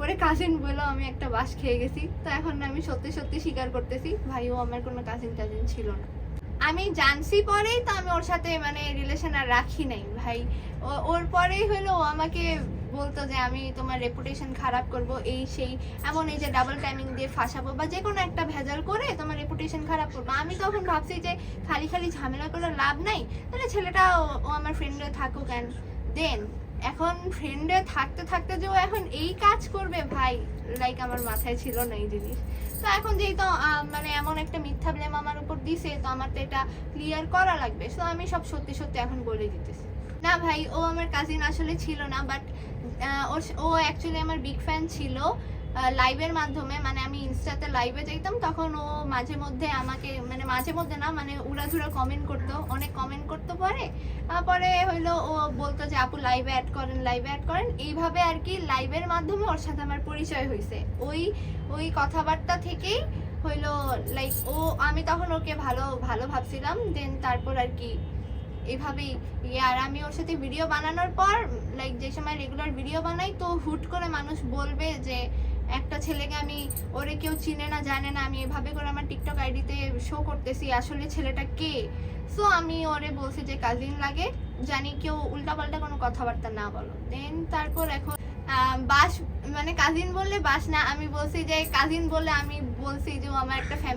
ওরে কাজিন বলে আমি একটা বাস খেয়ে গেছি। তো এখন আমি সত্যি সত্যি স্বীকার করতেছি, ভাই, ও আমার কোনো কাজিন টাজিন ছিল না। আমি জানছি পরেই তো আমি ওর সাথে মানে রিলেশন আর রাখি নাই, ভাই। ওর পরেই হলো ও আমাকে বলতো যে, আমি তোমার রেপুটেশন খারাপ করব, এই সেই, এমন এই যে ডাবল টাইমিং দিয়ে ফাঁসাবো বা যে কোনো একটা ভেজাল করে তোমার রেপুটেশন খারাপ করব। আমি তখন ভাবছি যে, খালি খালি ঝামেলা করে লাভ নাই? তাহলে ছেলেটা ও- ও আমার ফ্রেন্ডে থাকুক অ্যান্ড দেন। এখন ফ্রেন্ডে থাকতে থাকতে যে এখন এই কাজ করবে ভাই লাইক আমার মাথায় ছিল না এই জিনিস। তো এখন যেহেতু মানে এমন একটা মিথ্যা ব্লেম আমার উপর দিছে, তো আমার তো এটা ক্লিয়ার করা লাগবে। সো আমি সব সত্যি সত্যি এখন বলে দিতেছি। না ভাই, ও আমার কাজিন আসলে ছিল না বাট ও অ্যাকচুয়ালি আমার বিগ ফ্যান ছিল লাইভের মাধ্যমে। মানে আমি ইনস্টাতে লাইভে যাইতাম তখন ও মাঝে মধ্যে আমাকে মানে মাঝে মধ্যে না মানে উড়াধুরা কমেন্ট করতো, অনেক কমেন্ট করতে পরে। পরে হইল ও বলতো যে, আপু লাইভে অ্যাড করেন লাইভে অ্যাড করেন। এইভাবে আর কি লাইভের মাধ্যমে ওর সাথে আমার পরিচয় হয়েছে ওই ওই কথাবার্তা থেকেই হইল লাইক ও, আমি তখন ওকে ভালো ভালো ভাবছিলাম। দেন তারপর আর কি এভাবেই ইয়ে। আর আমি ওর সাথে ভিডিও বানানোর পর লাইক যে সময় রেগুলার ভিডিও বানাই, তো হুট করে মানুষ বলবে যে একটা ছেলেকে আমি, ওরে কেউ চিনে না, জানে না, আমি এভাবে করে আমার টিকটক আইডিতে শো করতেছি, আসলে ছেলেটা কে? সো আমি ওরে বলছি যে, কাজিন লাগে, জানি কেউ উল্টাপাল্টা কোনো কথাবার্তা না বলো। দেন তারপর এখন বাস মানে কাজিন বললে বাস না, আমি বলছি যে, কাজিন বলে আমি বলছি যে আমার একটা ফ্যামিলি